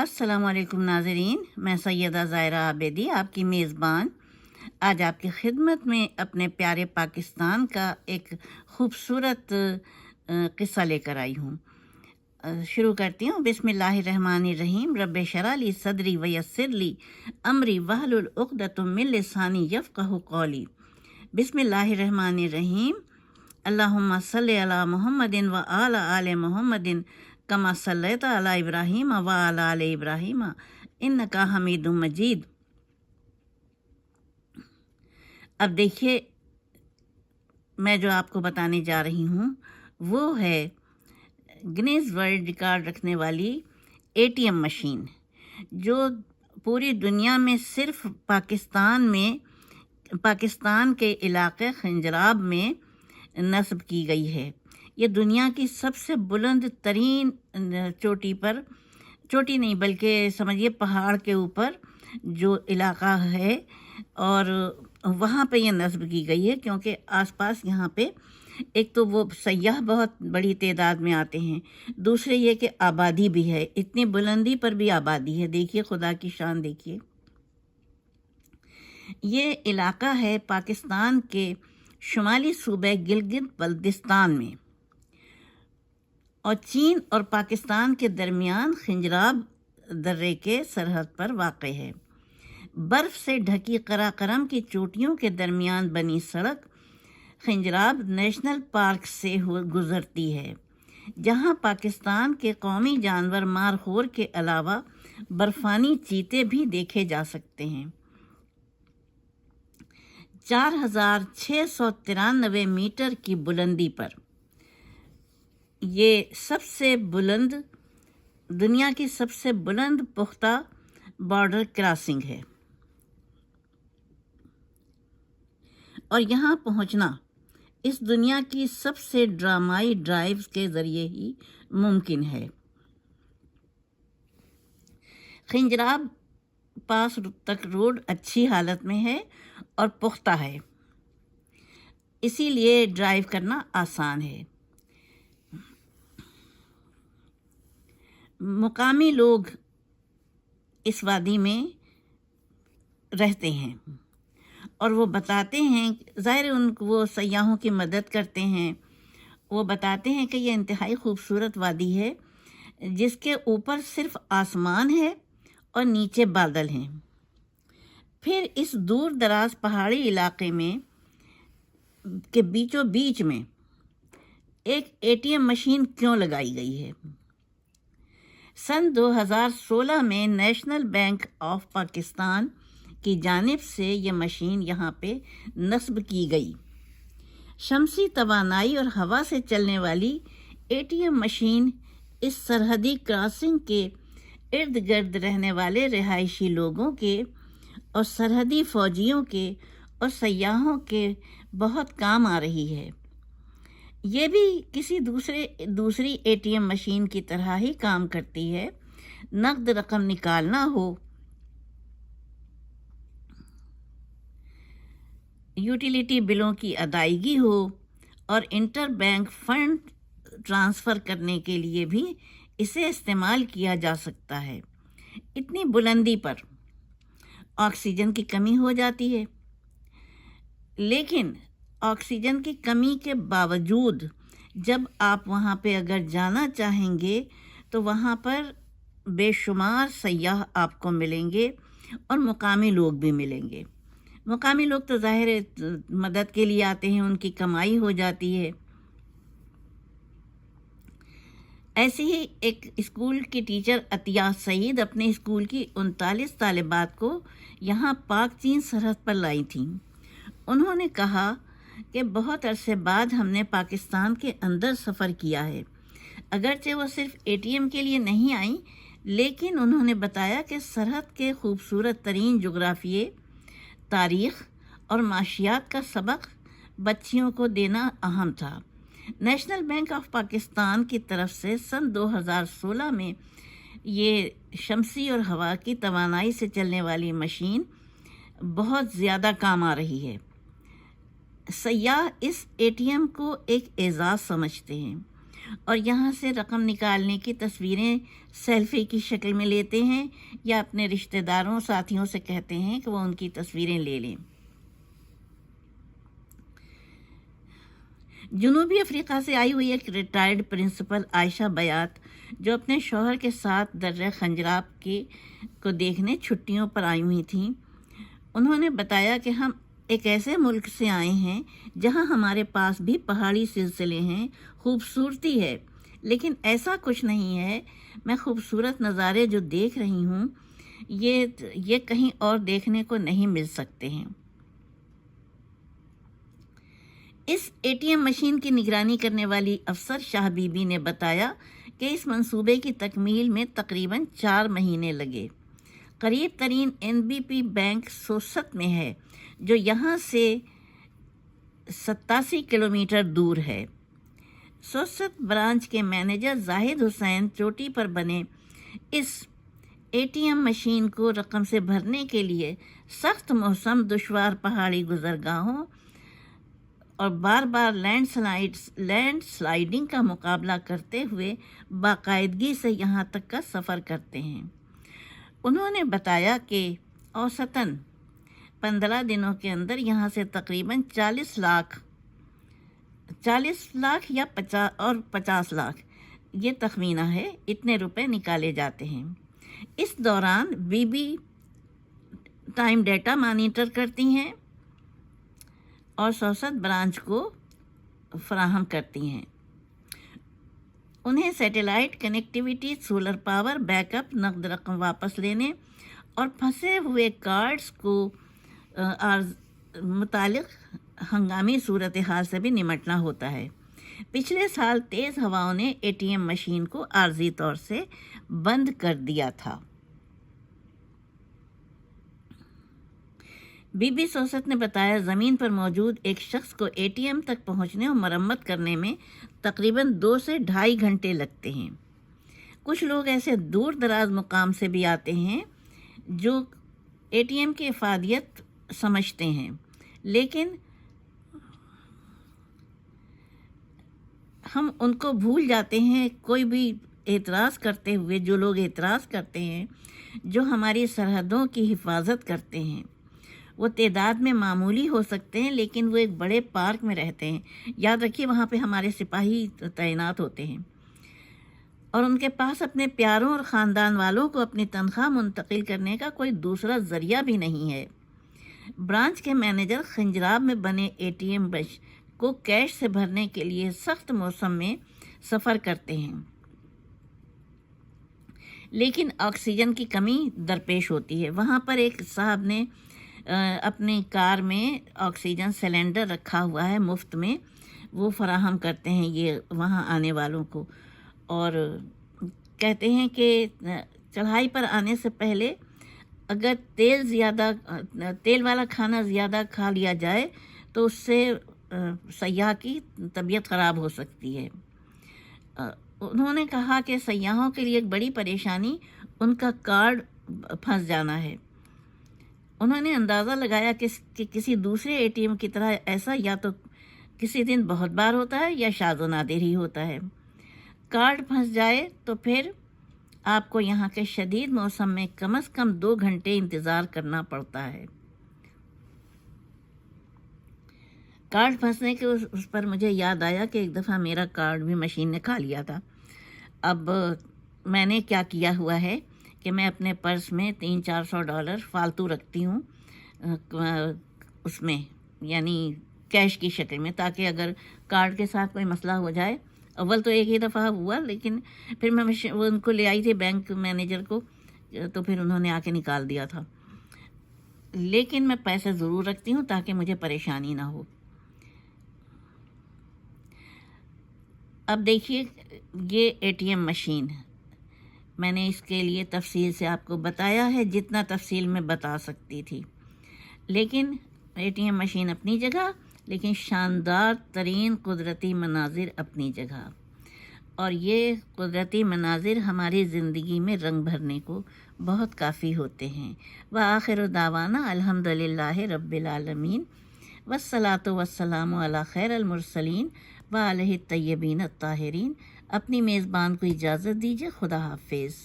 السلام علیکم ناظرین، میں سیدہ ظاہرہ عابدی، آپ کی میزبان۔ آج آپ کی خدمت میں اپنے پیارے پاکستان کا ایک خوبصورت قصہ لے کر آئی ہوں۔ شروع کرتی ہوں۔ بسم اللہ الرحمن الرحیم۔ رب شرالی صدری ویسر لی امری وحل العقدۃ من لسانی یفقہ قولی۔ بسم اللہ الرحمن الرحیم۔ اللہم صلی علی محمد و آل آل محمد کما صلیت علی ابراہیم و علی ابراہیم ان کا حمید مجید۔ اب دیکھیے، میں جو آپ کو بتانے جا رہی ہوں، وہ ہے گنیز ورلڈ ریکارڈ رکھنے والی اے ٹی ایم مشین، جو پوری دنیا میں صرف پاکستان میں، پاکستان کے علاقے خنجراب میں نصب کی گئی ہے۔ یہ دنیا کی سب سے بلند ترین چوٹی پر، چوٹی نہیں بلکہ سمجھیے پہاڑ کے اوپر جو علاقہ ہے، اور وہاں پہ یہ نصب کی گئی ہے کیونکہ آس پاس یہاں پہ ایک تو وہ سیاح بہت بڑی تعداد میں آتے ہیں، دوسرے یہ کہ آبادی بھی ہے، اتنی بلندی پر بھی آبادی ہے، دیکھیے خدا کی شان دیکھیے۔ یہ علاقہ ہے پاکستان کے شمالی صوبہ گلگت بلدستان میں۔ اور چین اور پاکستان کے درمیان خنجراب درے کے سرحد پر واقع ہے۔ برف سے ڈھکی کرا کرم کی چوٹیوں کے درمیان بنی سڑک خنجراب نیشنل پارک سے گزرتی ہے، جہاں پاکستان کے قومی جانور مارخور کے علاوہ برفانی چیتے بھی دیکھے جا سکتے ہیں۔ چار ہزار چھ سو ترانوے میٹر کی بلندی پر یہ سب سے بلند، دنیا کی سب سے بلند پختہ بارڈر کراسنگ ہے۔ اور یہاں پہنچنا اس دنیا کی سب سے ڈرامائی ڈرائیوز کے ذریعے ہی ممکن ہے۔ خنجراب پاس تک روڈ اچھی حالت میں ہے اور پختہ ہے۔ اسی لیے ڈرائیو کرنا آسان ہے۔ مقامی لوگ اس وادی میں رہتے ہیں اور وہ بتاتے ہیں، ظاہر ان وہ سیاحوں کی مدد کرتے ہیں۔ وہ بتاتے ہیں کہ یہ انتہائی خوبصورت وادی ہے، جس کے اوپر صرف آسمان ہے اور نیچے بادل ہیں۔ پھر اس دور دراز پہاڑی علاقے میں، کے بیچوں بیچ میں ایک اے ٹی ایم مشین کیوں لگائی گئی ہے؟ سن دو ہزار سولہ میں نیشنل بینک آف پاکستان کی جانب سے یہ مشین یہاں پہ نصب کی گئی۔ شمسی توانائی اور ہوا سے چلنے والی اے ٹی ایم مشین اس سرحدی کراسنگ کے ارد گرد رہنے والے رہائشی لوگوں کے اور سرحدی فوجیوں کے اور سیاحوں کے بہت کام آ رہی ہے۔ یہ بھی کسی دوسرے، دوسری اے ٹی ایم مشین کی طرح ہی کام کرتی ہے۔ نقد رقم نکالنا ہو۔ یوٹیلیٹی بلوں کی ادائیگی ہو۔ اور انٹر بینک فنڈ ٹرانسفر کرنے کے لیے بھی اسے استعمال کیا جا سکتا ہے۔ اتنی بلندی پر آکسیجن کی کمی ہو جاتی ہے۔ لیکن آکسیجن کی کمی کے باوجود جب آپ وہاں پہ اگر جانا چاہیں گے تو وہاں پر بے شمار سیاح آپ کو ملیں گے اور مقامی لوگ بھی ملیں گے۔ مقامی لوگ تو ظاہر مدد کے لیے آتے ہیں، ان کی کمائی ہو جاتی ہے۔ ایسے ہی ایک اسکول کی ٹیچر عطیہ سعید اپنے اسکول کی انتالیس طالبات کو یہاں پاک چین سرحد پر لائی تھیں۔ انہوں نے کہا کہ بہت عرصے بعد ہم نے پاکستان کے اندر سفر کیا ہے۔ اگرچہ وہ صرف اے ٹی ایم کے لیے نہیں آئیں، لیکن انہوں نے بتایا کہ سرحد کے خوبصورت ترین جغرافیے تاریخ اور معاشیات کا سبق بچیوں کو دینا اہم تھا۔ نیشنل بینک آف پاکستان کی طرف سے سن دو ہزار سولہ میں یہ شمسی اور ہوا کی توانائی سے چلنے والی مشین بہت زیادہ کام آ رہی ہے۔ سیاح اس اے ٹی ایم کو ایک اعزاز سمجھتے ہیں اور یہاں سے رقم نکالنے کی تصویریں سیلفی کی شکل میں لیتے ہیں یا اپنے رشتہ داروں، ساتھیوں سے کہتے ہیں کہ وہ ان کی تصویریں لے لیں۔ جنوبی افریقہ سے آئی ہوئی ایک ریٹائرڈ پرنسپل عائشہ بیات، جو اپنے شوہر کے ساتھ درہ خنجراب کے کو دیکھنے چھٹیوں پر آئی ہوئی تھیں۔ انہوں نے بتایا کہ ہم ایک ایسے ملک سے آئے ہیں جہاں ہمارے پاس بھی پہاڑی سلسلے ہیں، خوبصورتی ہے۔ لیکن ایسا کچھ نہیں ہے۔ میں خوبصورت نظارے جو دیکھ رہی ہوں، یہ یہ کہیں اور دیکھنے کو نہیں مل سکتے ہیں۔ اس اے ٹی ایم مشین کی نگرانی کرنے والی افسر شاہ بی بی نے بتایا کہ اس منصوبے کی تکمیل میں تقریباً چار مہینے لگے۔ قریب ترین N B P bank Sost میں ہے، جو یہاں سے ستاسی کلومیٹر دور ہے۔ سوست برانچ کے مینیجر زاہد حسین چوٹی پر بنے اس اے ٹی ایم مشین کو رقم سے بھرنے کے لیے سخت موسم، دشوار پہاڑی گزرگاہوں اور بار بار لینڈ سلائڈ، لینڈ سلائڈنگ کا مقابلہ کرتے ہوئے باقاعدگی سے یہاں تک کا سفر کرتے ہیں۔ انہوں نے بتایا کہ اوسطاً پندرہ دنوں کے اندر یہاں سے تقریباً چالیس لاکھ چالیس لاکھ یا پچاس اور پچاس لاکھ، یہ تخمینہ ہے، اتنے روپے نکالے جاتے ہیں۔ اس دوران B B time data monitor کرتی ہیں اور سوست برانچ کو فراہم کرتی ہیں۔ انہیں satellite connectivity solar power, backup, نقد رقم واپس لینے اور پھنسے ہوئے کارڈز کو متعلق ہنگامی صورتحال سے بھی نمٹنا ہوتا ہے۔ پچھلے سال تیز ہواؤں نے اے ٹی ایم مشین کو عارضی طور سے بند کر دیا تھا۔ بی بی سوست نے بتایا زمین پر موجود ایک شخص کو اے ٹی ایم تک پہنچنے اور مرمت کرنے میں تقریباً دو سے ڈھائی گھنٹے لگتے ہیں۔ کچھ لوگ ایسے دور دراز مقام سے بھی آتے ہیں جو اے ٹی ایم کی افادیت سمجھتے ہیں۔ لیکن ہم ان کو بھول جاتے ہیں کوئی بھی اعتراض کرتے ہوئے جو لوگ اعتراض کرتے ہیں جو ہماری سرحدوں کی حفاظت کرتے ہیں۔ وہ تعداد میں معمولی ہو سکتے ہیں، لیکن وہ ایک بڑے پارک میں رہتے ہیں۔ یاد رکھیے، وہاں پہ ہمارے سپاہی تعینات ہوتے ہیں۔ اور ان کے پاس اپنے پیاروں اور خاندان والوں کو اپنی تنخواہ منتقل کرنے کا کوئی دوسرا ذریعہ بھی نہیں ہے۔ برانچ کے مینیجر خنجراب میں بنے اے ٹی ایم بش کو کیش سے بھرنے کے لیے سخت موسم میں سفر کرتے ہیں۔ لیکن آکسیجن کی کمی درپیش ہوتی ہے۔ وہاں پر ایک صاحب نے اپنی کار میں آکسیجن سلنڈر رکھا ہوا ہے مفت میں، وہ فراہم کرتے ہیں یہ وہاں آنے والوں کو۔ اور کہتے ہیں کہ چڑھائی پر آنے سے پہلے اگر تیل زیادہ، تیل والا کھانا زیادہ کھا لیا جائے تو اس سے سیاح کی طبیعت خراب ہو سکتی ہے۔ انہوں نے کہا کہ سیاحوں کے لیے ایک بڑی پریشانی، ان کا کارڈ پھنس جانا ہے۔ انہوں نے اندازہ لگایا کہ کسی دوسرے اے ٹی ایم کی طرح ایسا یا تو کسی دن بہت بار ہوتا ہے یا شاد و نادر ہی ہوتا ہے۔ کارڈ پھنس جائے تو پھر آپ کو یہاں کے شدید موسم میں کم از کم دو گھنٹے انتظار کرنا پڑتا ہے۔ کارڈ پھنسنے کے اس پر مجھے یاد آیا کہ ایک دفعہ میرا کارڈ بھی مشین نے کھا لیا تھا۔ اب میں نے کیا کیا ہوا ہے؟ کہ میں اپنے پرس میں تین چار سو ڈالر فالتو رکھتی ہوں اس میں یعنی کیش کی شکل میں، تاکہ اگر کارڈ کے ساتھ کوئی مسئلہ ہو جائے، اول تو ایک ہی دفعہ ہوا، لیکن پھر میں وہ ان کو لے آئی تھی بینک مینیجر کو، تو پھر انہوں نے آ کے نکال دیا تھا۔ لیکن میں پیسے ضرور رکھتی ہوں تاکہ مجھے پریشانی نہ ہو۔ اب دیکھیے، یہ اے ٹی ایم مشین میں نے اس کے لیے تفصیل سے آپ کو بتایا ہے، جتنا تفصیل میں بتا سکتی تھی۔ لیکن اے ٹی ایم مشین اپنی جگہ، لیکن شاندار ترین قدرتی مناظر اپنی جگہ۔ اور یہ قدرتی مناظر ہماری زندگی میں رنگ بھرنے کو بہت کافی ہوتے ہیں۔ و آخر و داوانہ الحمد للہ رب العالمین۔ وسلاۃ وسلام علی خیر المرسلین و علیہ طیبین الطاہرین۔ اپنی میزبان کو اجازت دیجیے خدا حافظ۔